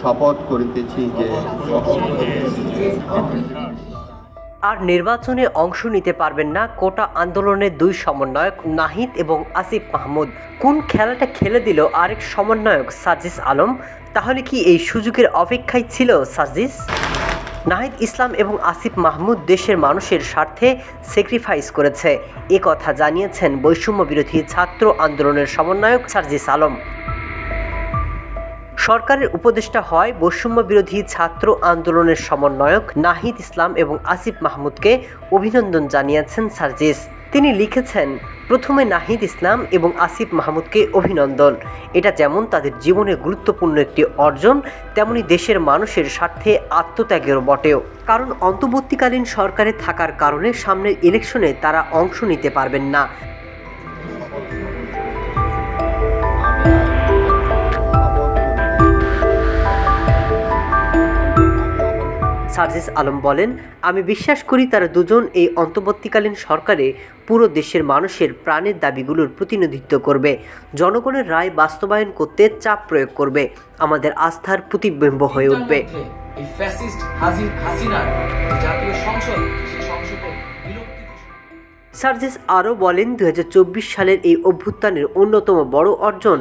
শপথ করিতেছি যে আর নির্বাচনে অংশ নিতে পারবেন না কোটা আন্দোলনের দুই সমন্বয়ক নাহিদ এবং আসিফ মাহমুদ। কোন খেলাটা খেলে দিল আরেক সমন্বয়ক সাজিস আলম? তাহলে কি এই সুযোগের অপেক্ষায় ছিল সাজিস নাহিদ ইসলাম এবং আসিফ মাহমুদ দেশের মানুষের স্বার্থে স্যাক্রিফাইস করেছে। এ কথা জানিয়েছেন বৈষম্য বিরোধী ছাত্র আন্দোলনের সমন্বয়ক সার্জিস আলম। সরকারের উপদেষ্টা হয় বৈষম্য বিরোধী ছাত্র আন্দোলনের সমন্বয়ক নাহিদ ইসলাম এবং আসিফ মাহমুদকে অভিনন্দন জানিয়েছেন সার্জিস। তিনি লিখেছেন, প্রথমে নাহিদ ইসলাম এবং আসিফ মাহমুদকে অভিনন্দন। এটা যেমন তাদের জীবনে গুরুত্বপূর্ণ একটি অর্জন, তেমনি দেশের মানুষের স্বার্থে আত্মত্যাগেরও বটেও। কারণ অন্তর্বর্তীকালীন সরকারে থাকার কারণে সামনের ইলেকশনে তারা অংশ নিতে পারবেন না। সার্জিস আলম বলেন, আমি বিশ্বাস করি তারা দুজন এই অন্তর্বর্তীকালীন সরকারে পুরো দেশের মানুষের প্রাণের দাবিগুলোর প্রতিনিধিত্ব করবে। জনগণের রায় বাস্তবায়ন করতে চাপ প্রয়োগ করবে। আমাদের আস্থার প্রতিবিম্ব হয়ে উঠবে। এই ফ্যাসিস্ট হাসিন হাসিনার জাতীয় সংসদ সার্জিস আরও বলেন দু হাজার চব্বিশ সালের এই অভ্যুত্থানের অন্যতম বড় অর্জন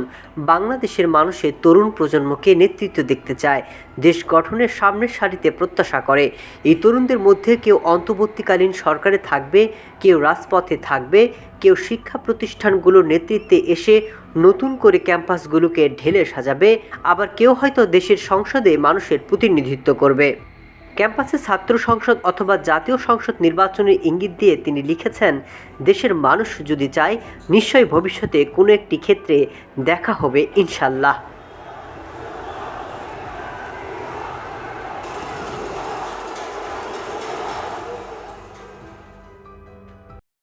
বাংলাদেশের মানুষের তরুণ প্রজন্মকে নেতৃত্ব দেখতে চায়। দেশ গঠনের সামনের সারিতে প্রত্যাশা করে। এই তরুণদের মধ্যে কেউ অন্তর্বর্তীকালীন সরকারে থাকবে, কেউ রাজপথে থাকবে, কেউ শিক্ষা প্রতিষ্ঠানগুলোর নেতৃত্বে এসে নতুন করে ক্যাম্পাসগুলোকে ঢেলে সাজাবে, আবার কেউ হয়তো দেশের সংসদে মানুষের প্রতিনিধিত্ব করবে। ক্যাম্পাসে ছাত্র সংসদ অথবা জাতীয় সংসদ নির্বাচনের ইঙ্গিত দিয়ে তিনি লিখেছেন, দেশের মানুষ যদি চায়, নিশ্চয়ই ভবিষ্যতে কোনো একটি ক্ষেত্রে দেখা হবে, ইনশাল্লাহ।